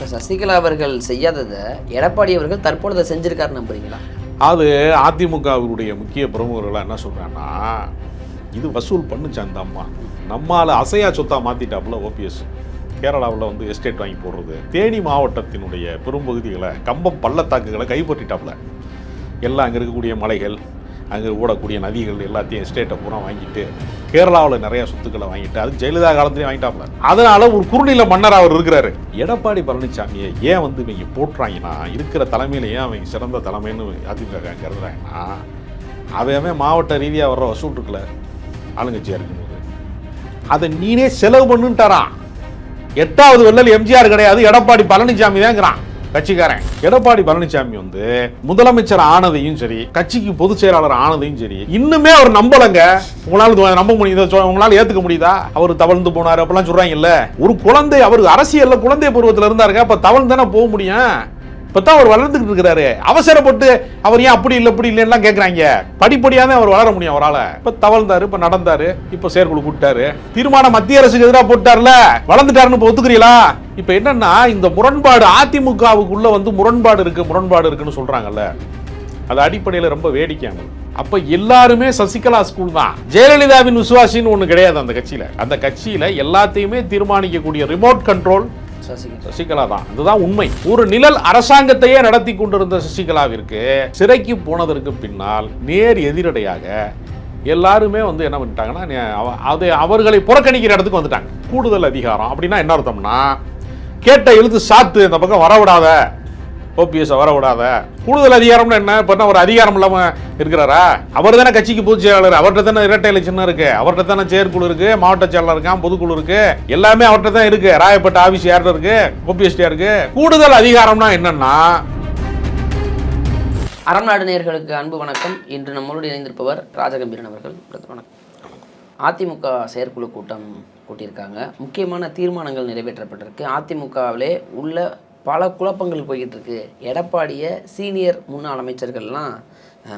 இப்போ சசிகலா அவர்கள் செய்யாததை எடப்பாடி அவர்கள் தற்பொழுது செஞ்சிருக்காரு நம்புறீங்களா? அது அதிமுகவினுடைய முக்கிய பிரமுகர்களாக என்ன சொல்கிறாங்கன்னா இது வசூல் பண்ணுச்சு அந்த அம்மா. நம்மால் அசையா சொத்தா மாற்றிட்டாப்புல ஓபிஎஸ். கேரளாவில் வந்து எஸ்டேட் வாங்கி போடுறது. தேனி மாவட்டத்தினுடைய பெரும்பகுதிகளை கம்பம் பள்ளத்தாக்குகளை கைப்பற்றிட்டாப்புல. எல்லாம் அங்கே இருக்கக்கூடிய மலைகள் அங்கே ஓடக்கூடிய நதிகள் எல்லாத்தையும் எஸ்டேட்டை பூரா வாங்கிட்டு கேரளாவில் நிறைய சொத்துக்களை வாங்கிட்டு அது ஜெயலலிதா காலத்துலேயும் வாங்கிட்டாப்புல. அதனால ஒரு குறுநில மன்னர் அவர் இருக்கிறாரு. எடப்பாடி பழனிசாமியை ஏன் வந்து இவங்க போட்டுறாங்கன்னா இருக்கிற தலைமையில ஏன் அவங்க சிறந்த தலைமைன்னு அதிமுக கருதுறாங்கன்னா அவன் மாவட்ட ரீதியாக வர்ற வசூல் இருக்குல்ல ஆளுங்கட்சியாக இருக்கும்போது. அதை நீனே செலவு பண்ணுன்ட்டாரான் எட்டாவது வெள்ளல் எம்ஜிஆர் கிடையாது எடப்பாடி பழனிசாமி தான்ங்கிறான் கட்சிக்காரன். எடப்பாடி பழனிசாமி வந்து முதலமைச்சர் ஆனதையும் சரி கட்சிக்கு பொதுச் செயலாளர் ஆனதையும் சரி இன்னுமே அவர் நம்பலங்க. உங்களால நம்ப முடியுதா? சொ- உங்களால ஏத்துக்க முடியுதா? அவர் தவழ்ந்து போனாரு அப்பெல்லாம் சொல்றாங்கல்ல ஒரு குழந்தை அவர் அரசியல்ல குழந்தை பருவத்துல இருந்தாருங்க அப்ப தவழ்ந்து தானே போக முடியும்? இப்பதான் அவர் வளர்ந்துக்கிட்டு இருக்கிறாரு. அவசரப்பட்டு அவர் ஏன் அப்படி இல்லை இப்படி இல்லைன்னா கேட்குறாங்க படிப்படியாக தான் அவர் வளர முடியும் அவரால். இப்போ தவழ்ந்தாரு இப்போ நடந்தாரு இப்போ செயற்குழு கூப்பிட்டாரு. தீர்மானம் மத்திய அரசுக்கு எதிராக போட்டார்ல. வளர்ந்துட்டாருன்னு இப்போ ஒத்துக்கிறீங்களா? இப்போ என்னன்னா இந்த முரண்பாடு அதிமுகவுக்குள்ள வந்து முரண்பாடு இருக்கு முரண்பாடு இருக்குன்னு சொல்றாங்கல்ல. அது அடிப்படையில் ரொம்ப வேடிக்கையானது அப்ப எல்லாருமே சசிகலா ஸ்கூல் தான். ஜெயலலிதாவின் விசுவாசின்னு ஒண்ணு கிடையாது அந்த கட்சியில. அந்த கட்சியில எல்லாத்தையுமே தீர்மானிக்கக்கூடிய ரிமோட் கண்ட்ரோல் சசிகலா. தான். அதுதான் உண்மை. ஒரு நிழல் அரசாங்கத்தையே நடத்தி கொண்டிருந்த சசிகலாவிற்கு சிறைக்கு போனதற்கு பின்னால் நேர் எதிரடையாக எல்லாருமே வந்து என்ன பண்ணிட்டாங்கன்னா அது அவர்களை புறக்கணிக்கிற இடத்துக்கு வந்துட்டாங்க. கூடுதல் அதிகாரம் அப்படின்னா என்ன அர்த்தம்னா கேட்ட எழுத்து சாத்து இந்த பக்கம் வரவிடாத. ஓபிஎஸ் வரவிடாத. கூடுதல் அதிகாரம்னு என்ன? இப்போ ஒரு அதிகாரம் இல்லாமல் இருக்கிறாரா? அவர் தானே கட்சிக்கு பொதுச் செயலாளர். அவர்கிட்ட தானே இரட்டை இலட்சம் இருக்கு. அவர்கிட்ட தானே செயற்குழு இருக்கு மாவட்ட செயலாளர் இருக்கான் பொதுக்குழு இருக்கு. எல்லாமே அவர்கிட்ட தான் இருக்கு. ராயப்பட்ட ஆபீஸ் யார்கிட்ட இருக்கு? ஓபிஎஸ்டியா இருக்கு. கூடுதல் அதிகாரம்னா என்னன்னா? அறநாடு நேர்களுக்கு அன்பு வணக்கம். இன்று நம்மளோடு இணைந்திருப்பவர் ராஜகம்பீரன் அவர்கள். வணக்கம். அதிமுக செயற்குழு கூட்டம் கூட்டியிருக்காங்க. முக்கியமான தீர்மானங்கள் நிறைவேற்றப்பட்டிருக்கு. அதிமுகவிலே உள்ள பல குழப்பங்கள் போய்கிட்டு இருக்கு. எடப்பாடியை சீனியர் முன்னாள் அமைச்சர்கள்லாம்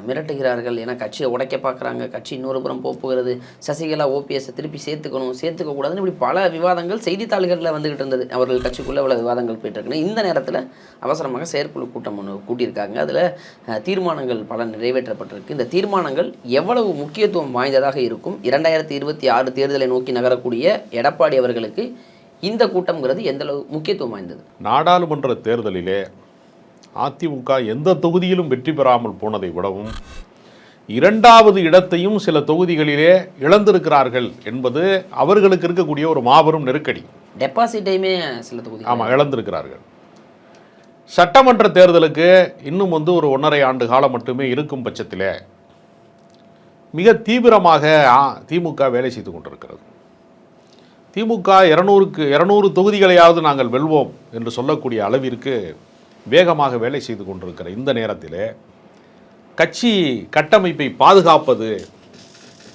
மிரட்டுகிறார்கள். ஏன்னா கட்சியை உடைக்க பார்க்குறாங்க. கட்சி இன்னொரு புறம் போகிறது. சசிகலா ஓபிஎஸ்ஸை திருப்பி சேர்த்துக்கணும். சேர்த்துக்க கூடாதுன்னு இப்படி பல விவாதங்கள் செய்தித்தாள்களில் வந்துகிட்டு இருந்தது. அவர்கள் கட்சிக்குள்ளே இவ்வளோ விவாதங்கள் போயிட்டுருக்குன்னு இந்த நேரத்தில் அவசரமாக செயற்குழு கூட்டம் ஒன்று கூட்டியிருக்காங்க. அதில் தீர்மானங்கள் பல நிறைவேற்றப்பட்டிருக்கு. இந்த தீர்மானங்கள் எவ்வளவு முக்கியத்துவம் வாய்ந்ததாக இருக்கும்? இரண்டாயிரத்தி இருபத்தி ஆறு தேர்தலை நோக்கி நகரக்கூடிய எடப்பாடி அவர்களுக்கு இந்த கூட்டம்ங்கிறது எந்த அளவு முக்கியத்துவம் வாய்ந்தது? நாடாளுமன்ற தேர்தலிலே அதிமுக எந்த தொகுதியிலும் வெற்றி பெறாமல் போனதை விடவும் இரண்டாவது இடத்தையும் சில தொகுதிகளிலே இழந்திருக்கிறார்கள் என்பது அவர்களுக்கு இருக்கக்கூடிய ஒரு மாபெரும் நெருக்கடி. டெபாசிட்டையுமே சில தொகுதி ஆமாம் இழந்திருக்கிறார்கள். சட்டமன்ற தேர்தலுக்கு இன்னும் வந்து ஒரு ஒன்றரை ஆண்டு காலம் மட்டுமே இருக்கும் பட்சத்தில் மிக தீவிரமாக திமுக வேலை செய்து கொண்டிருக்கிறது. திமுக இருநூறுக்கு இருநூறு தொகுதிகளையாவது நாங்கள் வெல்வோம் என்று சொல்லக்கூடிய அளவிற்கு வேகமாக வேலை செய்து கொண்டிருக்கிற இந்த நேரத்தில் கட்சி கட்டமைப்பை பாதுகாப்பது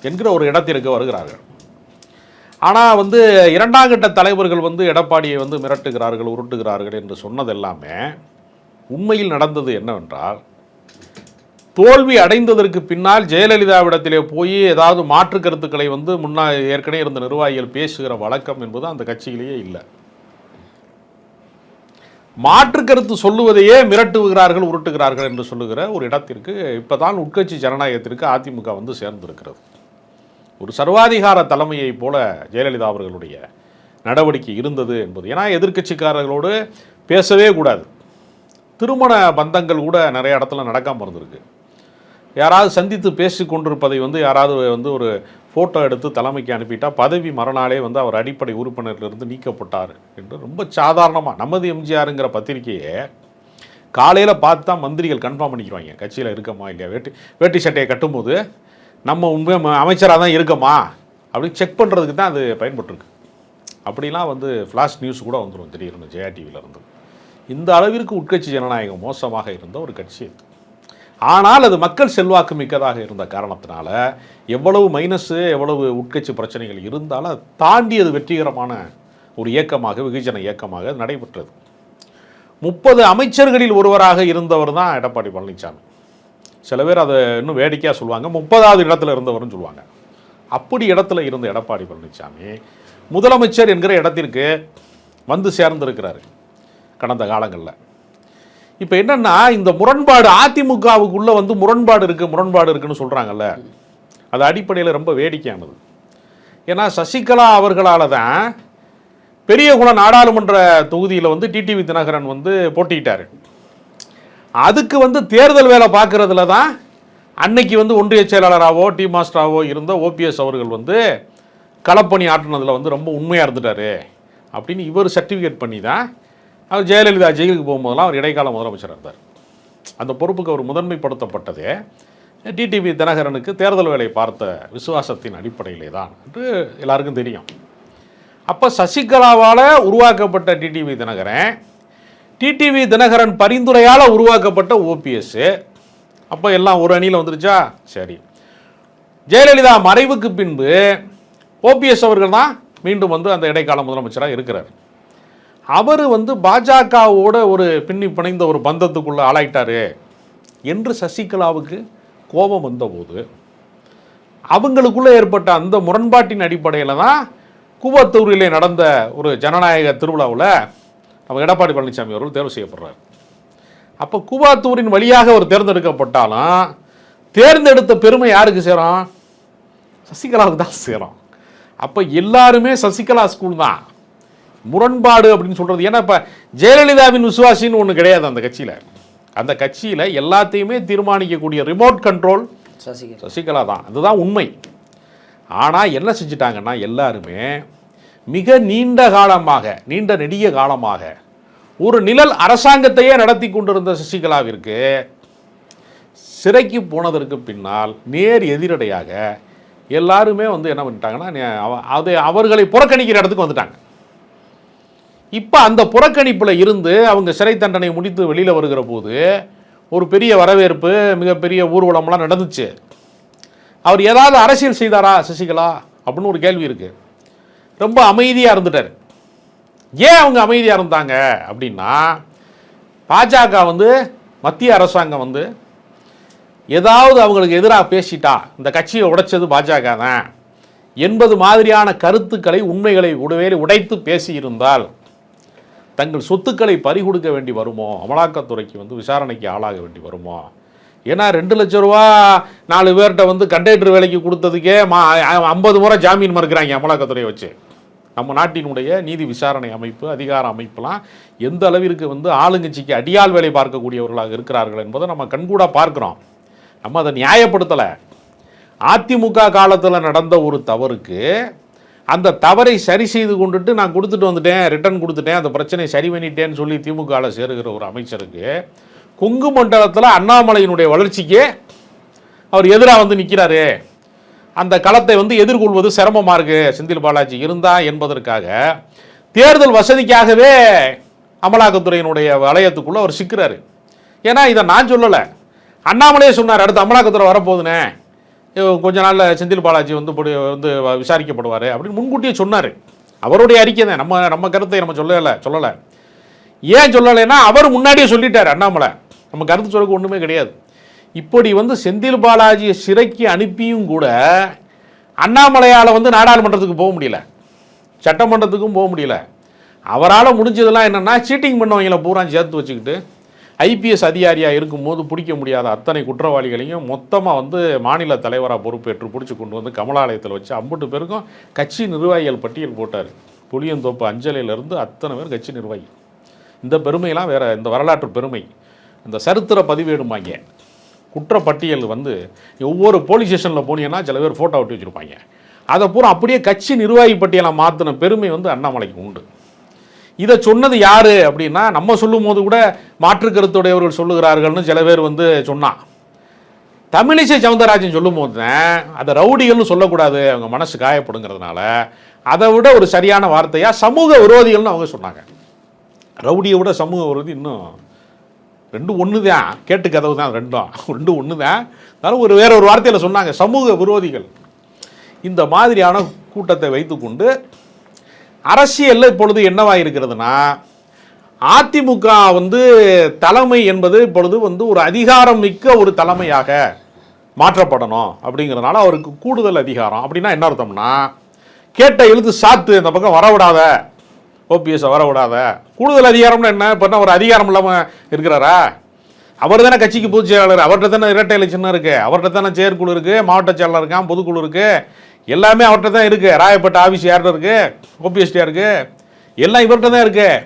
என்கிற ஒரு இடத்திற்கு வருகிறார்கள். ஆனால் வந்து இரண்டாம் கட்ட தலைவர்கள் வந்து எடப்பாடியை வந்து மிரட்டுகிறார்கள் உருட்டுகிறார்கள் என்று சொன்னதெல்லாமே உண்மையில் நடந்தது என்னவென்றால் தோல்வி அடைந்ததற்கு பின்னால் ஜெயலலிதாவிடத்திலே போய் ஏதாவது மாற்று கருத்துக்களை வந்து முன்னா ஏற்கனவே இருந்த நிர்வாகிகள் பேசுகிற வழக்கம் என்பது அந்த கட்சியிலேயே இல்லை. மாற்று கருத்து சொல்லுவதையே மிரட்டுகிறார்கள் உருட்டுகிறார்கள் என்று சொல்லுகிற ஒரு இடத்திற்கு இப்போதான் உட்கட்சி ஜனநாயகத்திற்கு அதிமுக வந்து சேர்ந்திருக்கிறது. ஒரு சர்வாதிகார தலைமையை போல ஜெயலலிதா அவர்களுடைய நடவடிக்கை இருந்தது என்பது. ஏன்னா எதிர்க்கட்சிக்காரர்களோடு பேசவே கூடாது. திருமண பந்தங்கள் கூட நிறைய இடத்துல நடக்காமல் இருந்திருக்கு. யாராவது சந்தித்து பேசி கொண்டிருப்பதை வந்து யாராவது வந்து ஒரு ஃபோட்டோ எடுத்து தலைமைக்கு அனுப்பிட்டா பதவி மறுநாளே வந்து அவர் அடிப்படை உறுப்பினரிலிருந்து நீக்கப்பட்டார் என்று ரொம்ப சாதாரணமாக நமது எம்ஜிஆருங்கிற பத்திரிக்கையை காலையில் பார்த்து தான் மந்திரிகள் கன்ஃபார்ம் பண்ணிக்கிறாங்க கட்சியில் இருக்கமா இல்லையா? வேட்டி வேட்டி சட்டையை கட்டும்போது நம்ம உண்மை அமைச்சராக தான் இருக்கமா? அப்படின்னு செக் பண்ணுறதுக்கு தான் அது பயன்பட்டுருக்கு. அப்படிலாம் வந்து ஃப்ளாஷ் நியூஸ் கூட வந்துடும் திடீர்னு ஜெயா டிவியில் இருந்து. இந்த அளவிற்கு உட்கட்சி ஜனநாயகம் மோசமாக இருந்த ஒரு கட்சி இது. ஆனால் அது மக்கள் செல்வாக்கு மிக்கதாக இருந்த காரணத்தினால எவ்வளவு மைனஸு எவ்வளவு உட்கட்சி பிரச்சனைகள் இருந்தாலும் அதை தாண்டி அது வெற்றிகரமான ஒரு இயக்கமாக வெகுஜன இயக்கமாக நடைபெற்றது. முப்பது அமைச்சர்களில் ஒருவராக இருந்தவர் தான் எடப்பாடி பழனிசாமி சில பேர் அதை இன்னும் வேடிக்கையாக சொல்லுவாங்க. முப்பதாவது இடத்துல இருந்தவர்னு சொல்லுவாங்க. அப்படி இடத்துல இருந்த எடப்பாடி பழனிசாமி முதலமைச்சர் என்கிற இடத்திற்கு வந்து சேர்ந்திருக்கிறாரு. கடந்த காலங்களில். இப்போ என்னன்னா இந்த முரண்பாடு அதிமுகவுக்குள்ள வந்து முரண்பாடு இருக்கு முரண்பாடு இருக்குன்னு சொல்றாங்கல்ல. அது அடிப்படையில் ரொம்ப வேடிக்கையானது. ஏன்னா சசிகலா அவர்களால் தான் பெரியகுளம் நாடாளுமன்ற தொகுதியில் வந்து டிடிவி தினகரன் வந்து போட்டிக்கிட்டார் அதுக்கு வந்து தேர்தல் வேலை பார்க்குறதுல தான் அன்னைக்கு வந்து ஒன்றிய செயலாளராகவோ டி மாஸ்டராகவோ இருந்த ஓபிஎஸ் அவர்கள் வந்து களப்பணி ஆற்றினதில் வந்து ரொம்ப உண்மையாக இருந்துட்டார். அப்படின்னு இவர் சர்டிஃபிகேட் பண்ணி தான் அவர் ஜெயலலிதா ஜெயிலுக்கு போகும்போதெல்லாம் அவர் இடைக்கால முதலமைச்சர் இருந்தார். அந்த பொறுப்புக்கு அவர் முதன்மைப்படுத்தப்பட்டதே. டிடிவி தினகரனுக்கு தேர்தல் வேலை பார்த்த விசுவாசத்தின் அடிப்படையிலே தான் என்று எல்லாருக்கும் தெரியும். அப்போ சசிகலாவால் உருவாக்கப்பட்ட டிடிவி தினகரன் டிடிவி தினகரன் பரிந்துரையால் உருவாக்கப்பட்ட ஓபிஎஸ் அப்போ எல்லாம் ஒரு அணியில் வந்துருச்சா? சரி. ஜெயலலிதா மறைவுக்கு பின்பு ஓபிஎஸ் அவர்கள் தான் மீண்டும் வந்து அந்த இடைக்கால முதலமைச்சராக இருக்கிறார். அவர் வந்து பாஜகவோட ஒரு பின்னி பிணைந்த ஒரு பந்தத்துக்குள்ள ஆளாயிட்டாரு என்று சசிகலாவுக்கு கோபம் வந்தபோது அவங்களுக்குள்ள ஏற்பட்ட அந்த முரண்பாட்டின் அடிப்படையில் தான் கூவத்தூரிலே நடந்த ஒரு ஜனநாயக திருவிழாவில் நம்ம எடப்பாடி பழனிசாமி அவர்கள் தேர்வு செய்யப்படுறார். அப்போ கூவாத்தூரின் வழியாக அவர் தேர்ந்தெடுக்கப்பட்டாலும் தேர்ந்தெடுத்த பெருமை யாருக்கு சேரும்? சசிகலாவுக்கு தான் சேரும். அப்போ எல்லாருமே சசிகலா ஸ்கூல் தான். முரண்பாடு அப்படின்னு சொல்கிறது ஏன்னா இப்போ ஜெயலலிதாவின் விசுவாசின்னு ஒன்று கிடையாது அந்த கட்சியில். அந்த கட்சியில் எல்லாத்தையுமே தீர்மானிக்கக்கூடிய ரிமோட் கண்ட்ரோல் சசிகலா. சசிகலா தான். அதுதான் உண்மை. ஆனால் என்ன செஞ்சிட்டாங்கன்னா எல்லாருமே மிக நீண்ட காலமாக நீண்ட நெடிய காலமாக ஒரு நிழல் அரசாங்கத்தையே நடத்தி கொண்டிருந்த சசிகலாவிற்கு சிறைக்கு போனதற்கு பின்னால் நேர் எதிரடையாக எல்லாருமே வந்து என்ன பண்ணிட்டாங்கன்னா அது அவர்களை புறக்கணிக்கிற இடத்துக்கு வந்துட்டாங்க. இப்போ அந்த புறக்கணிப்பில் இருந்து அவங்க சிறை தண்டனை முடித்து வெளியில் வருகிற போது ஒரு பெரிய வரவேற்பு மிகப்பெரிய ஊர்வலம்லாம் நடந்துச்சு. அவர் ஏதாவது அரசியல் செய்தாரா சசிகலா? அப்படின்னு ஒரு கேள்வி இருக்குது ரொம்ப அமைதியாக இருந்துட்டார். ஏன் அவங்க அமைதியாக இருந்தாங்க அப்படின்னா பாஜக வந்து மத்திய அரசாங்கம் வந்து ஏதாவது அவங்களுக்கு எதிராக பேசிட்டா இந்த கட்சியை உடைச்சது பாஜக தான். என்பது மாதிரியான கருத்துக்களை உண்மைகளை உடவேலி உடைத்து பேசியிருந்தால் தங்கள் சொத்துக்களை பறிகொடுக்க வேண்டி வருமோ? அமலாக்கத்துறைக்கு வந்து விசாரணைக்கு ஆளாக வேண்டி வருமோ? ஏன்னா ரெண்டு லட்ச ரூபா நாலு பேர்கிட்ட வந்து கண்டக்டர் வேலைக்கு கொடுத்ததுக்கே மா ஐம்பது முறை ஜாமீன் மறுக்கிறாங்க அமலாக்கத்துறையை வச்சு. நம்ம நாட்டினுடைய நீதி விசாரணை அமைப்பு அதிகார அமைப்புலாம் எந்த அளவிற்கு வந்து ஆளுங்கட்சிக்கு அடியாள் வேலை பார்க்கக்கூடியவர்களாக இருக்கிறார்கள் என்பதை நம்ம கண்கூட பார்க்குறோம். நம்ம அதை நியாயப்படுத்தலை. அதிமுக காலத்தில் நடந்த ஒரு தவறுக்கு அந்த தவறை சரி செய்து கொண்டுட்டு நான் கொடுத்துட்டு வந்துட்டேன் ரிட்டர்ன் கொடுத்துட்டேன் அந்த பிரச்சனையை சரி பண்ணிட்டேன்னு சொல்லி திமுகவில் சேருகிற ஒரு அமைச்சருக்கு கொங்கு மண்டலத்தில் அண்ணாமலையினுடைய வளர்ச்சிக்கு அவர் எதிராக வந்து நிற்கிறாரு அந்த களத்தை வந்து எதிர்கொள்வது சிரமமாக இருக்கு. செந்தில் பாலாஜி இருந்தா என்பதற்காக தேர்தல் வசதிக்காகவே அமலாக்கத்துறையினுடைய வளையத்துக்குள்ளே அவர் சிக்கிறாரு. ஏன்னா இதை நான் சொல்லலை. அண்ணாமலையே சொன்னார் அடுத்து அமலாக்கத்துறை வரப்போகுதுனே கொஞ்ச நாளில் செந்தில் பாலாஜி வந்து இப்படி வந்து வ- விசாரிக்கப்படுவார் அப்படின்னு முன்கூட்டியே சொன்னார். அவருடைய அறிக்கை தான். நம்ம நம்ம கருத்தை நம்ம சொல்லலை சொல்லலை. ஏன் சொல்லலைன்னா அவர் முன்னாடியே சொல்லிட்டார் அண்ணாமலை. நம்ம கருத்து சொல்லுக்கு ஒன்றுமே கிடையாது. இப்படி வந்து செந்தில் பாலாஜியை சிறைக்கு அனுப்பியும் கூட அண்ணாமலையால் வந்து நாடாளுமன்றத்துக்கு போக முடியல. சட்டமன்றத்துக்கும் போக முடியல. அவரால் முடிஞ்சதெல்லாம் என்னென்னா சீட்டிங் பண்ணவங்களை பூரா சேர்த்து வச்சுக்கிட்டு. ஐபிஎஸ் அதிகாரியாக இருக்கும்போது பிடிக்க முடியாத அத்தனை குற்றவாளிகளையும் மொத்தமாக வந்து மாநில தலைவராக பொறுப்பேற்று பிடிச்சி கொண்டு வந்து கமலாலயத்தில் வச்சு அம்பட்டு பேருக்கும் கட்சி நிர்வாகிகள் பட்டியல் போட்டார். புளியந்தோப்பு அஞ்சலையிலேருந்து அத்தனை பேர் கட்சி நிர்வாகி. இந்த பெருமையெல்லாம் வேறு இந்த வரலாற்று பெருமை. இந்த சரித்திர பதிவேடுமாங்க குற்றப்பட்டியல் வந்து ஒவ்வொரு போலீஸ் ஸ்டேஷனில் போனீங்கன்னா சில பேர் ஃபோட்டோ ஒட்டி வச்சுருப்பாங்க. அதை பூரா அப்படியே கட்சி நிர்வாகி பட்டியலை மாற்றின பெருமை வந்து அண்ணாமலைக்கு உண்டு. இதை சொன்னது யாரு அப்படின்னா நம்ம சொல்லும் போது கூட மாற்று கருத்துடையவர்கள் சொல்லுகிறார்கள்னு சில பேர் வந்து சொன்னான் தமிழிசை சவுந்தரராஜன் சொல்லும் போது தான் அதை ரவுடிகள்னு சொல்லக்கூடாது அவங்க மனசு காயப்படுங்கிறதுனால அதை விட ஒரு சரியான வார்த்தையாக சமூக விரோதிகள்னு அவங்க சொன்னாங்க. ரவுடியை விட சமூக விரோதி இன்னும் ரெண்டும் ஒன்று தான் கேட்டு கதவு தான் ரெண்டும். ரெண்டும் ஒன்று தான். அதனால ஒரு வேற ஒரு வார்த்தையில் சொன்னாங்க சமூக விரோதிகள். இந்த மாதிரியான கூட்டத்தை வைத்துக்கொண்டு அரசியலில் இப்பொழுது என்னவாக இருக்கிறதுனா அதிமுக வந்து தலைமை என்பது இப்பொழுது வந்து ஒரு அதிகாரம் மிக்க ஒரு தலைமையாக மாற்றப்படணும் அப்படிங்கிறதுனால அவருக்கு கூடுதல் அதிகாரம். அப்படின்னா என்ன அர்த்தம்னா கேட்ட எழுத்து சாத்து இந்த பக்கம் வரவிடாத ஓபிஎஸ் வரவிடாத. கூடுதல் அதிகாரம்னு என்ன? இப்போ என்ன ஒரு அதிகாரம் இல்லாமல் இருக்கிறாரா? அவர் தானே கட்சிக்கு பொதுச் செயலாளர் அவர்கிட்ட தானே இரட்டை எலெக்ஷன் இருக்குது அவர்கிட்ட தானே செயற்குழு இருக்குது மாவட்ட செயலாளர் இருக்கான் பொதுக்குழு இருக்குது எல்லாமே அவர்கிட்ட தான் இருக்குது ராயப்பட்ட ஆஃபீஸ் யார்கிட்ட இருக்குது ஓபிஎஸ்டியாக இருக்கு? எல்லாம் இவர்கிட்ட தான் இருக்குது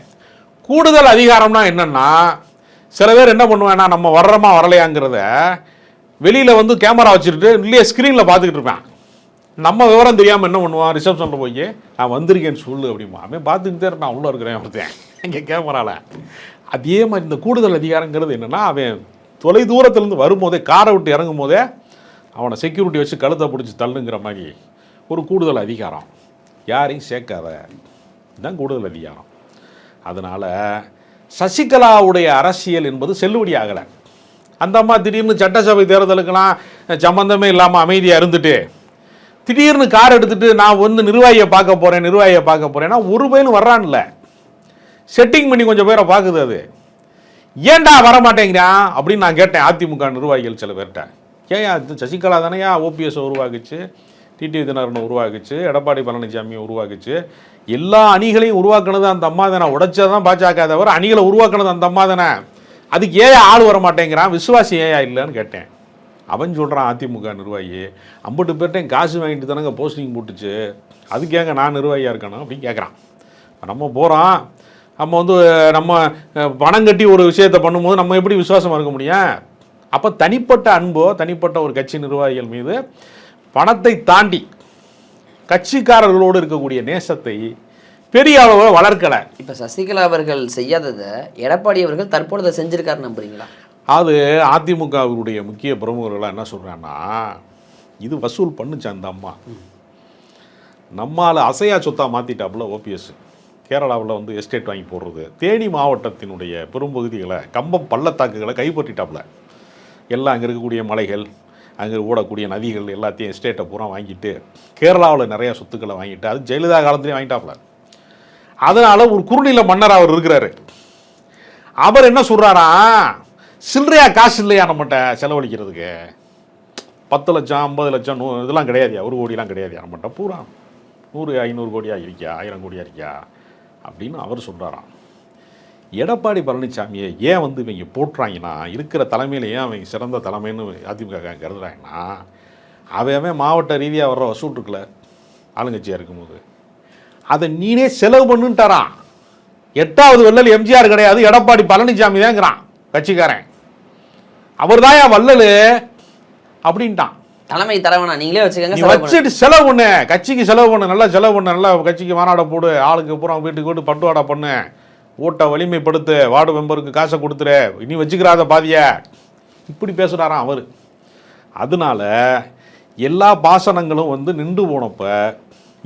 கூடுதல் அதிகாரம்னா என்னென்னா சில பேர் என்ன பண்ணுவேன்னா நம்ம வர்றோமா வரலையாங்கிறத வெளியில் வந்து கேமரா வச்சுட்டு இல்லையே ஸ்க்ரீனில் பார்த்துக்கிட்டு இருப்பேன். நம்ம விவரம் தெரியாமல் என்ன பண்ணுவான்? ரிசப்ஷனில் போய் நான் வந்திருக்கேன்னு சொல்லு அப்படிமா அவன் பார்த்துக்கிட்டே இருப்பான். உள்ளே இருக்கிறேன் ஒருத்தன். இங்கே கேமராவில் அதே மாதிரி இந்த கூடுதல் அதிகாரங்கிறது என்னென்னா அவன் தொலை தூரத்துலேருந்து வரும்போதே காரை விட்டு இறங்கும் போதே அவனை செக்யூரிட்டி வச்சு கழுத்தை பிடிச்சி தள்ளுங்கிற மாதிரி. ஒரு கூடுதல் அதிகாரம். யாரையும் சேர்க்காத. இதுதான் கூடுதல் அதிகாரம். அதனால் சசிகலாவுடைய அரசியல் என்பது செல்லுபடி ஆகலை. அந்த அம்மா திடீர்னு சட்டசபை தேர்தலுக்கெல்லாம் சம்பந்தமே இல்லாமல் அமைதியாக இருந்துட்டு திடீர்னு கார் எடுத்துகிட்டு நான் வந்து நிர்வாகியை பார்க்க போகிறேன் நிர்வாகியை பார்க்க போகிறேன்னா ஒரு பையனும் வர்றான்ல. செட்டிங் பண்ணி கொஞ்சம் பேரை பார்க்குது அது. ஏன்டா வர மாட்டேங்கிறான் அப்படின்னு நான் கேட்டேன். அதிமுக நிர்வாகிகள் சில பேர்கிட்ட. ஏன் அது சசிகலா தானையா? ஓபிஎஸ் உருவாக்குச்சு. டிடிவி தினகரனை உருவாக்குச்சு எடப்பாடி பழனிசாமியை உருவாக்குச்சு. எல்லா அணிகளையும் உருவாக்குனது அந்த அம்மா தானே உடைச்சதான் பாஜக தவிர அணிகளை உருவாக்குனது அந்த அம்மா தானே அதுக்கு ஏன் ஆள் வர மாட்டேங்கிறான். விசுவாசி ஏயா இல்லைன்னு கேட்டேன். அவன் சொல்கிறான் அதிமுக நிர்வாகி. ஐம்பது பேர்ட்டையும் காசு வாங்கிட்டு தானங்க போஸ்டிங் போட்டுச்சு. அதுக்கு ஏங்க நான் நிர்வாகியாக இருக்கணும் அப்படின்னு கேட்குறான் நம்ம போகிறோம் நம்ம வந்து நம்ம பணம் கட்டி ஒரு விஷயத்தை பண்ணும்போது நம்ம எப்படி விசுவாசமாக இருக்க முடியும்? அப்போ தனிப்பட்ட அன்போ தனிப்பட்ட ஒரு கட்சி நிர்வாகிகள் மீது பணத்தை தாண்டி கட்சிக்காரர்களோடு இருக்கக்கூடிய நேசத்தை பெரிய அளவில் வளர்க்கலை. இப்போ சசிகலா அவர்கள் செய்யாததை எடப்பாடி அவர்கள் தற்பொழுது செஞ்சிருக்காரு நம்புறீங்களா? அது அதிமுகவினுடைய முக்கிய பிரமுகர்கள்லாம் என்ன சொல்கிறாங்கன்னா இது வசூல் பண்ணுச்சு அந்த அம்மா. நம்மால் அசையா சொத்தா மாற்றிட்டாப்புல ஓபிஎஸ். கேரளாவில் வந்து எஸ்டேட் வாங்கி போடுறது. தேனி மாவட்டத்தினுடைய பெரும்பகுதிகளை கம்பம் பள்ளத்தாக்குகளை கைப்பற்றிட்டாப்புல. எல்லாம் அங்கே இருக்கக்கூடிய மலைகள் அங்கே ஓடக்கூடிய நதிகள் எல்லாத்தையும் எஸ்டேட்டை பூரா வாங்கிட்டு கேரளாவில் நிறைய சொத்துக்களை வாங்கிட்டு அது ஜெயலலிதா காலத்துலேயும் வாங்கிட்டாப்புல. அதனால் ஒரு குறுநில மன்னர் அவர் இருக்கிறாரு. அவர் என்ன சொல்கிறாரா சில்லறையா காசு இல்லையா நம்மகிட்ட செலவழிக்கிறதுக்கு? பத்து லட்சம் ஐம்பது லட்சம் நூ இதெல்லாம் கிடையாதுயா ஒரு கோடிலாம் கிடையாதுயா நம்மகிட்ட. பூரா நூறு ஐநூறு கோடியாக இருக்கியா? ஆயிரம் கோடியாக இருக்கியா? அப்படின்னு அவர் சொல்கிறாராம் எடப்பாடி பழனிசாமியை ஏன் வந்து இவங்க போட்டுறாங்கன்னா இருக்கிற தலைமையில ஏன் அவங்க சிறந்த தலைமைன்னு அதிமுக கருதுறாங்கன்னா அவன் மாவட்ட ரீதியாக வர்ற வசூல் இருக்குல்ல ஆளுங்கட்சியாக இருக்கும்போது அதை நீனே செலவு பண்ணுன்ட்டாரான் எட்டாவது வள்ளல் எம்ஜிஆர் கிடையாது எடப்பாடி பழனிசாமி தாங்கிறான் கட்சிக்காரன். அவர் தான் என் வள்ளல் அப்படின்ட்டான். தலைமை தரவேணா நீங்களே வச்சுக்கோங்க. வச்சுட்டு செலவு பண்ணு. கட்சிக்கு செலவு பண்ணு நல்லா செலவு பண்ணு நல்லா கட்சிக்கு மாநாட போடு ஆளுக்கு பூரா வீட்டுக்கு வீட்டு பட்டுவாடா பண்ணு. ஓட்டை வலிமைப்படுத்து வார்டு மெம்பருக்கு காசை கொடுத்துரு இனி வச்சுக்கிறாத பாதிய. இப்படி பேசுகிறாராம் அவர். அதனால எல்லா பாசனங்களும் வந்து நின்று போனப்ப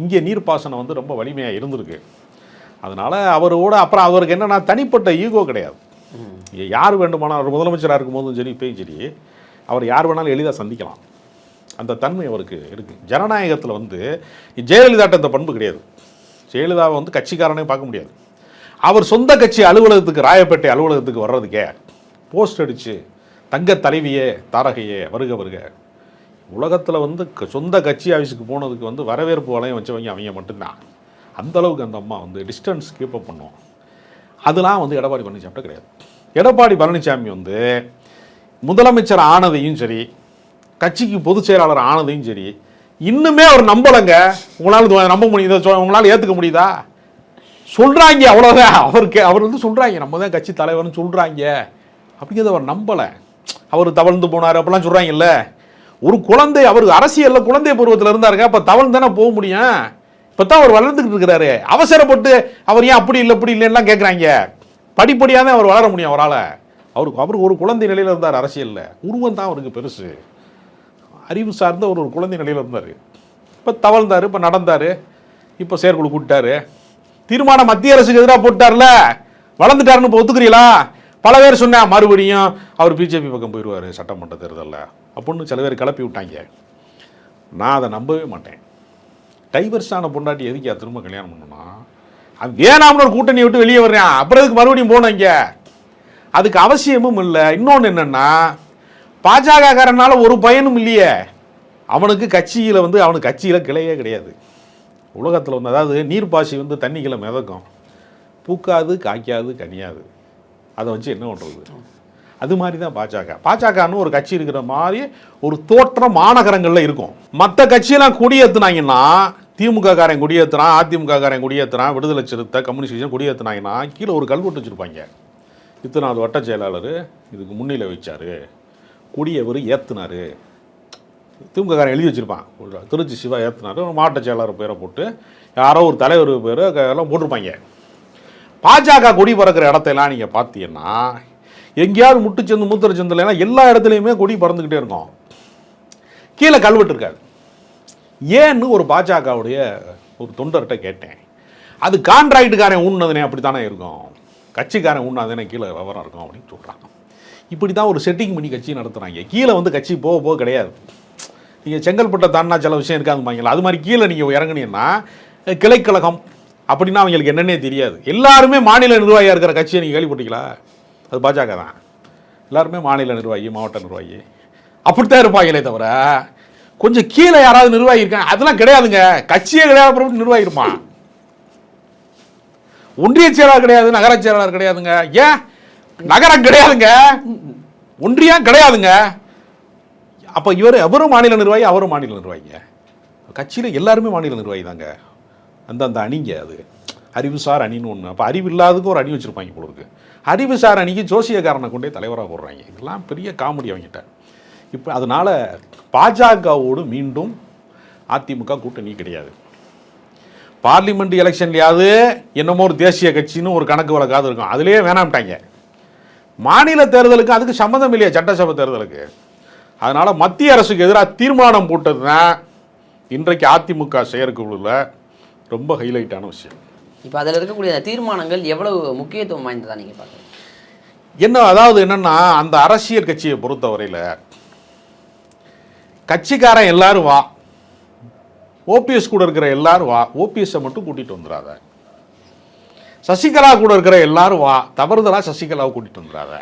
இங்கே நீர்ப்பாசனம் வந்து ரொம்ப வலிமையாக இருந்திருக்கு. அதனால அவரோட அப்புறம் அவருக்கு என்னன்னா தனிப்பட்ட ஈகோ கிடையாது. யார் வேண்டுமானாலும் அவர் முதலமைச்சராக இருக்கும்போதும் சரி இப்பயும் சரி அவர் யார் வேணாலும் எளிதாக சந்திக்கலாம். அந்த தன்மை அவருக்கு இருக்குது ஜனநாயகத்தில் வந்து ஜெயலலிதாட்ட இந்த பண்பு கிடையாது. ஜெயலலிதாவை வந்து கட்சிக்காரனே பார்க்க முடியாது. அவர் சொந்த கட்சி அலுவலகத்துக்கு ராயப்பேட்டை அலுவலகத்துக்கு வர்றதுக்கே போஸ்ட் அடித்து தங்க தலைவியே தாரகையே வருக வருக. உலகத்தில் வந்து க- சொந்த கட்சி ஆஃபீஸுக்கு போனதுக்கு வந்து வரவேற்பு வளையம் வச்சவங்க அவங்க மட்டும்தான். அந்த அளவுக்கு அந்த அம்மா வந்து டிஸ்டன்ஸ் கீப் அப் பண்ணும். அதெல்லாம் வந்து எடப்பாடி பழனிசாமி கிடையாது. எடப்பாடி பழனிசாமி வந்து முதலமைச்சர் ஆனதையும் சரி கட்சிக்கு பொதுச் செயலாளர் ஆனதையும் சரி இன்னுமே அவர் நம்பலைங்க. உங்களால் நம்ப முடியுதா? உங்களால் ஏற்றுக்க முடியுதா? சொல்கிறாங்க அவ்வளோதான் அவருக்கு அவர் வந்து சொல்கிறாங்க நம்ம தான் கட்சி தலைவர்னு சொல்கிறாங்க அப்படிங்கிறத அவர் நம்பலை. அவர் தவழ்ந்து போனார் அப்படிலாம் சொல்கிறாங்கல்ல ஒரு குழந்தை அவர் அரசியலில் குழந்தை பருவத்தில் இருந்தாருங்க அப்போ தவழ்ந்து தானே போக முடியும்? இப்போ தான் அவர் வளர்ந்துக்கிட்டு இருக்கிறாரு. அவசரப்பட்டு அவர் ஏன் அப்படி இல்லை இப்படி இல்லைன்னா கேட்குறாங்க படிப்படியாக தான் அவர் வளர முடியும் அவரால். அவருக்கு அவர் ஒரு குழந்தை நிலையில் இருந்தார் அரசியலில். உருவம் தான் அவருக்கு பெருசு. அறிவு சார்ந்த ஒரு ஒரு குழந்தை நிலையில் இருந்தார். இப்போ தவழ்ந்தார் இப்போ நடந்தார் இப்போ செயற்குழு கூப்பிட்டாரு தீர்மானம் மத்திய அரசுக்கு எதிராக போட்டார்ல? வளர்ந்துட்டாருன்னு இப்போ ஒத்துக்கிறீங்களா? பல பேர் சொன்னேன் மறுபடியும் அவர் பிஜேபி பக்கம் போயிடுவார் சட்டமன்ற தேர்தலில். அப்படின்னு சில பேர் கிளப்பி விட்டாங்க. நான் அதை நம்பவே மாட்டேன். டைவர்ஸான பொண்டாட்டி எதுக்கு திரும்ப கல்யாணம் பண்ணணும்னா? அது வேணாம்னு ஒரு கூட்டணியை விட்டு வெளியே வர்றேன். அப்புறம் அதுக்கு மறுபடியும் போனோம் அதுக்கு அவசியமும் இல்லை. இன்னொன்று என்னென்னா பாஜகக்காரனால் ஒரு பயனும் இல்லையே. அவனுக்கு கட்சியில் வந்து அவனுக்கு கட்சியில் கிளையே கிடையாது. உலகத்தில் வந்து அதாவது நீர்ப்பாசி வந்து தண்ணிக்குள்ள மிதக்கும். பூக்காது காய்க்காது கனியாது. அதை வச்சு என்ன பண்ணுறது அது மாதிரி தான் பாஜக. பாஜகன்னு ஒரு கட்சி இருக்கிற மாதிரி ஒரு தோற்றம் மாநகரங்களில் இருக்கும். மற்ற கட்சியெல்லாம் குடியேற்றுனாங்கன்னா திமுக காரன் குடியேற்றுறான் அதிமுக காரன் குடியேற்றுறான் விடுதலை சிறுத்தை கம்யூனிஸ்ட் கட்சி கீழே ஒரு கல்வெட்டு வச்சுருப்பாங்க. இத்தனாவது வட்ட செயலாளர் இதுக்கு முன்னிலை வச்சார். குடியவர் ஏற்றுனாரு திமுககாரன் எழுதி வச்சுருப்பான். திருச்சி சிவா ஏற்றினாரு ஒரு மாவட்ட செயலாளர் பேரை போட்டு யாரோ ஒரு தலைவர் பேர் எல்லாம் போட்டிருப்பாங்க. பாஜக கொடி பறக்கிற இடத்தையெல்லாம் நீங்கள் பார்த்தீங்கன்னா எங்கேயாவது முட்டுச்சந்து மூத்திரச்சந்தில் எல்லா இடத்துலையுமே கொடி பறந்துக்கிட்டே இருக்கும். கீழே கல்வெட்டு இருக்காது ஏன்னு ஒரு பாஜகவுடைய ஒரு தொண்டர்கிட்ட கேட்டேன். அது கான்ட்ராக்டுக்காரன் ஊன்னதுனே அப்படி தானே இருக்கும். கட்சிக்காரன் ஊன்னாதனே கீழே விவரம் இருக்கும் அப்படின்னு சொல்கிறாங்க இப்படி தான் ஒரு செட்டிங் பண்ணி கட்சி நடத்துகிறாங்க கீழே வந்து கட்சி போக போக கிடையாது. நீங்கள் செங்கல்பட்டை தாண்டினா சில விஷயம் இருக்காதுமாங்களா அது மாதிரி கீழே நீங்கள் இறங்குனீங்கன்னா கிளைக்கழகம் அப்படின்னா அவங்களுக்கு என்னன்னே தெரியாது. எல்லாருமே மாநில நிர்வாகியாக இருக்கிற கட்சியை நீங்கள் கேள்விப்பட்டீங்களா? அது பாஜக தான். எல்லாருமே மாநில நிர்வாகி மாவட்ட நிர்வாகி. அப்படித்தான் இருப்பாங்களே தவிர கொஞ்சம் கீழே யாராவது நிர்வாகி இருக்காங்க அதெல்லாம் கிடையாதுங்க. கட்சியே கிடையாது நிர்வாகி இருப்பான். ஒன்றிய செயலாளர் கிடையாது நகர செயலாளர் கிடையாதுங்க. ஏன்? நகரம் கிடையாதுங்க. ஒன்றியம் கிடையாதுங்க. அப்போ இவர் அவரும் மாநில நிர்வாகி அவரும் மாநில நிர்வாகிங்க. கட்சியில் எல்லாருமே மாநில நிர்வாகி தாங்க. அந்த அந்த அணிங்க அது. அறிவுசார் அணின்னு ஒன்று அப்போ அறிவு இல்லாததுக்கு ஒரு அணி வச்சுருப்பாங்க போல இருக்கு. அறிவுசார் அணிக்கு ஜோசியக்காரனை கொண்டே தலைவராக போடுறாங்க. இதெல்லாம் பெரிய காமெடி அவங்ககிட்ட. இப்போ அதனால் பாஜகவோடு மீண்டும் அதிமுக கூட்டணி கிடையாது. பார்லிமெண்ட் எலெக்ஷன்லையாவது என்னமோ ஒரு தேசிய கட்சின்னு ஒரு கணக்கு வழக்காவது இருக்கும். அதுலேயே வேணாம்ட்டாங்க. மாநில தேர்தலுக்கு அதுக்கு சம்மந்தம் இல்லையா சட்டசபை தேர்தலுக்கு. அதனால் மத்திய அரசுக்கு எதிராக தீர்மானம் போட்டது தான் இன்றைக்கு அதிமுக செயற்குழுவில் ரொம்ப ஹைலைட்டான விஷயம். இப்போ அதில் இருக்கக்கூடிய தீர்மானங்கள் எவ்வளவு முக்கியத்துவம் வாய்ந்ததா நீங்கள் பார்க்குறீங்க? என்ன அதாவது என்னன்னா அந்த அரசியல் கட்சியை பொறுத்தவரையில் கட்சிக்காரன் எல்லாரும் வா. ஓபிஎஸ் கூட இருக்கிற எல்லாரும் வா. ஓபிஎஸ்ஸை மட்டும் கூட்டிகிட்டு வந்துடாத சசிகலா கூட இருக்கிற எல்லாரும் வா. தவறுதலா சசிகலாவை கூட்டிகிட்டு வந்துடாத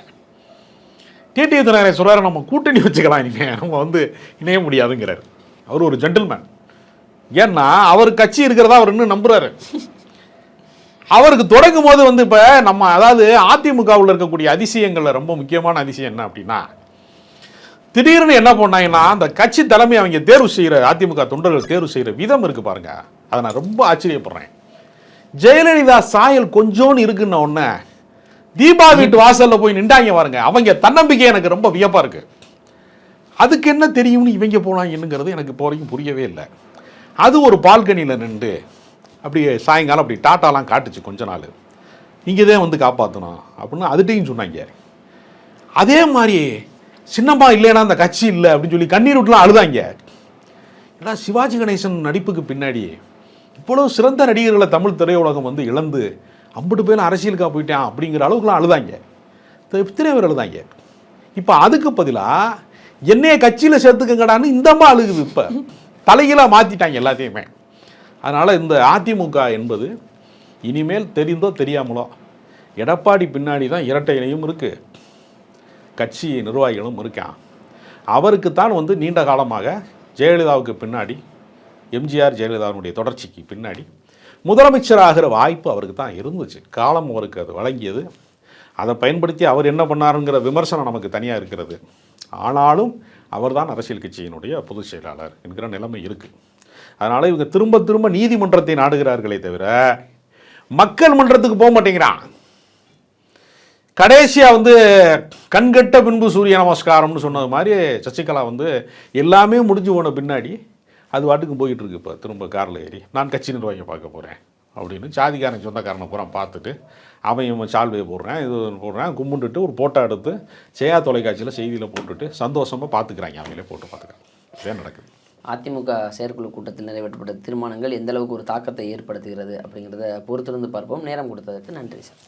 டிடி தினகரன் சொல்கிறார் நம்ம கூட்டணி வச்சுக்கலாம் இனிமேல் நம்ம வந்து இணைய முடியாதுங்கிறார். அவர் ஒரு ஜென்டில்மேன் ஏன்னா அவர் கட்சி இருக்கிறதா அவர் இன்னும் நம்புறாரு. அவருக்கு தொடங்கும் போது வந்து இப்போ நம்ம அதாவது அதிமுகவில் இருக்கக்கூடிய அதிசயங்களில் ரொம்ப முக்கியமான அதிசயம் என்ன அப்படின்னா திடீர்னு என்ன பண்ணாங்கன்னா அந்த கட்சி தலைமை அவங்க தேர்வு செய்கிற அதிமுக தொண்டர்கள் தேர்வு செய்கிற விதம் இருக்குது பாருங்க. அதை நான் ரொம்ப ஆச்சரியப்படுறேன். ஜெயலலிதா சாயல் கொஞ்சோன்னு இருக்குன்ன உடனே தீபா வீட்டு வாசல்ல போய் நின்றாங்க பாருங்க. அவங்க தன்னம்பிக்கை எனக்கு ரொம்ப வியப்பா இருக்கு. அதுக்கு என்ன தெரியும்னு இவங்க போனாங்கன்னுங்கிறது எனக்கு இப்போ வரைக்கும் புரியவே இல்லை. அது ஒரு பால்கனியில் நின்று அப்படியே சாயங்காலம் அப்படி டாட்டாலாம் காட்டுச்சு கொஞ்ச நாள். நீங்கள் தான் வந்து காப்பாற்றணும் அப்படின்னு அதுட்டையும் சொன்னாங்க. அதே மாதிரி சின்னம்மா இல்லைன்னா அந்த கட்சி இல்லை அப்படின்னு சொல்லி கண்ணீர் விட்டுலாம் அழுதாங்க. ஏன்னா சிவாஜி கணேசன் நடிப்புக்கு பின்னாடி இவ்வளோ சிறந்த நடிகர்களை தமிழ் திரையுலகம் வந்து இழந்து அம்புட்டு பேர் அரசியலுக்காக போயிட்டேன் அப்படிங்கிற அளவுக்குலாம் அழுதாங்க. எத்தனை பேர் அழுதாங்க. இப்போ அதுக்கு பதிலாக என்னைய கட்சியில் சேர்த்துக்கங்கடான்னு இந்த அழுகுது இப்போ. தலைகீழாக மாற்றிட்டாங்க எல்லாத்தையுமே. அதனால் இந்த அதிமுக என்பது இனிமேல் தெரிந்தோ தெரியாமலோ எடப்பாடி பின்னாடி தான் இரட்டையிலையும் இருக்குது கட்சி நிர்வாகிகளும் இருக்கான். அவருக்குத்தான் வந்து நீண்ட காலமாக ஜெயலலிதாவுக்கு பின்னாடி எம்ஜிஆர் ஜெயலலிதாவுடைய தொடர்ச்சிக்கு பின்னாடி முதலமைச்சராகிற வாய்ப்பு அவருக்கு தான் இருந்துச்சு. காலம் அவருக்கு அது வழங்கியது. அதை பயன்படுத்தி அவர் என்ன பண்ணாருங்கிற விமர்சனம் நமக்கு தனியாக இருக்கிறது. ஆனாலும் அவர்தான் அரசியல் கட்சியினுடைய பொதுச் செயலாளர் என்கிற நிலைமை இருக்குது அதனால் இவங்க திரும்ப திரும்ப நீதிமன்றத்தை நாடுகிறார்களே தவிர மக்கள் மன்றத்துக்கு போக மாட்டேங்கிறான் கடைசியாக வந்து கண்கட்ட பின்பு சூரிய நமஸ்காரம்னு சொன்னது மாதிரி சசிகலா வந்து எல்லாமே முடிஞ்சு போன பின்னாடி அது வாட்டுக்கு போயிட்டு இருக்கு இப்போ திரும்ப காரில் ஏறி. நான் கட்சி நிர்வாகியை பார்க்க போகிறேன் அப்படின்னு சாதிக்காரன் சொந்தக்காரனை பூரா பார்த்துட்டு அவன் இவன் சால்வையை போடுறேன் இது போடுறேன் கும்பிட்டுட்டு ஒரு போட்டோ எடுத்து ஜெயா தொலைக்காட்சியில் செய்தியில் போட்டுட்டு சந்தோஷமாக பார்த்துக்கிறாங்க அவங்களே போட்டு பார்த்துக்கிறாங்க. இதே நடக்குது. அதிமுக செயற்குழு கூட்டத்தில் நிறைவேற்றப்பட்ட தீர்மானங்கள் எந்தளவுக்கு ஒரு தாக்கத்தை ஏற்படுத்துகிறது அப்படிங்கிறத பொறுத்திருந்து பார்ப்போம். நேரம் கொடுத்ததற்கு நன்றி சார்.